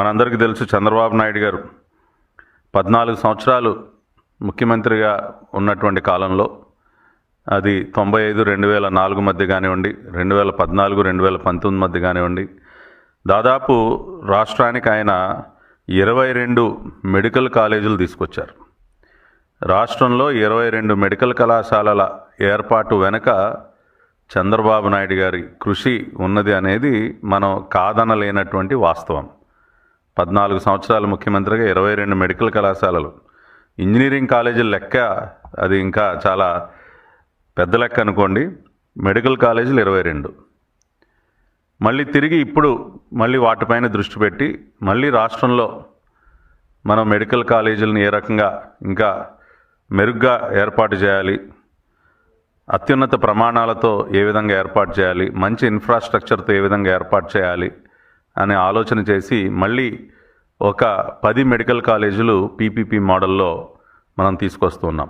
మనందరికీ తెలుసు చంద్రబాబు నాయుడు గారు పద్నాలుగు సంవత్సరాలు ముఖ్యమంత్రిగా ఉన్నటువంటి కాలంలో అది తొంభై ఐదు రెండు వేల నాలుగు మధ్య కానివ్వండి రెండు వేల పద్నాలుగు రెండు వేల పంతొమ్మిది మధ్య కానివ్వండి దాదాపు రాష్ట్రానికి ఆయన ఇరవై రెండు మెడికల్ కాలేజీలు తీసుకొచ్చారు. రాష్ట్రంలో ఇరవై రెండు మెడికల్ కళాశాలల ఏర్పాటు వెనుక చంద్రబాబు నాయుడు గారి కృషి ఉన్నది అనేది మనం కాదనలేనటువంటి వాస్తవం. పద్నాలుగు సంవత్సరాల ముఖ్యమంత్రిగా ఇరవై రెండు మెడికల్ కళాశాలలు. ఇంజనీరింగ్ కాలేజీల లెక్క అది ఇంకా చాలా పెద్ద లెక్క అనుకోండి. మెడికల్ కాలేజీలు ఇరవై రెండు. మళ్ళీ తిరిగి ఇప్పుడు మళ్ళీ వాటిపైన దృష్టి పెట్టి మళ్ళీ రాష్ట్రంలో మనం మెడికల్ కాలేజీలను ఏ రకంగా ఇంకా మెరుగ్గా ఏర్పాటు చేయాలి అత్యున్నత ప్రమాణాలతో ఏ విధంగా ఏర్పాటు చేయాలి మంచి ఇన్ఫ్రాస్ట్రక్చర్తో ఏ విధంగా ఏర్పాటు చేయాలి అనే ఆలోచన చేసి మళ్ళీ ఒక పది మెడికల్ కాలేజీలు పీపీపీ మోడల్లో మనం తీసుకొస్తున్నాం